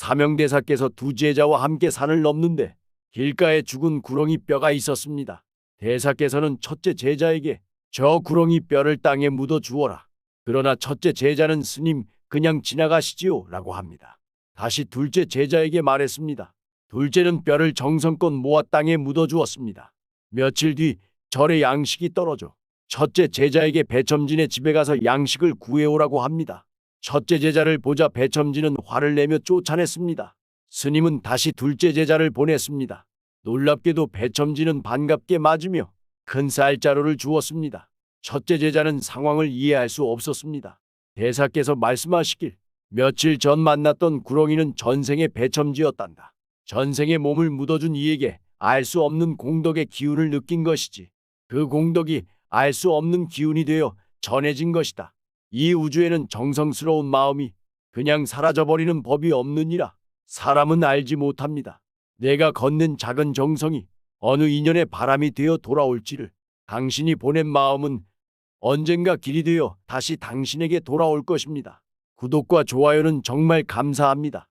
사명대사께서 두 제자와 함께 산을 넘는데 길가에 죽은 구렁이 뼈가 있었습니다. 대사께서는 첫째 제자에게 저 구렁이 뼈를 땅에 묻어 주어라. 그러나 첫째 제자는 스님 그냥 지나가시지요 라고 합니다. 다시 둘째 제자에게 말했습니다. 둘째는 뼈를 정성껏 모아 땅에 묻어 주었습니다. 며칠 뒤 절에 양식이 떨어져 첫째 제자에게 배첨진의 집에 가서 양식을 구해오라고 합니다. 첫째 제자를 보자 배첨진은 화를 내며 쫓아냈습니다. 스님은 다시 둘째 제자를 보냈습니다. 놀랍게도 배첨진은 반갑게 맞으며 큰 쌀자루를 주었습니다. 첫째 제자는 상황을 이해할 수 없었습니다. 대사께서 말씀하시길 며칠 전 만났던 구렁이는 전생의 배첨지였단다. 전생의 몸을 묻어준 이에게 알 수 없는 공덕의 기운을 느낀 것이지. 그 공덕이 알 수 없는 기운이 되어 전해진 것이다. 이 우주에는 정성스러운 마음이 그냥 사라져버리는 법이 없느니라. 사람은 알지 못합니다. 내가 걷는 작은 정성이 어느 인연의 바람이 되어 돌아올지를 당신이 보낸 마음은 언젠가 길이 되어 다시 당신에게 돌아올 것입니다. 구독과 좋아요는 정말 감사합니다.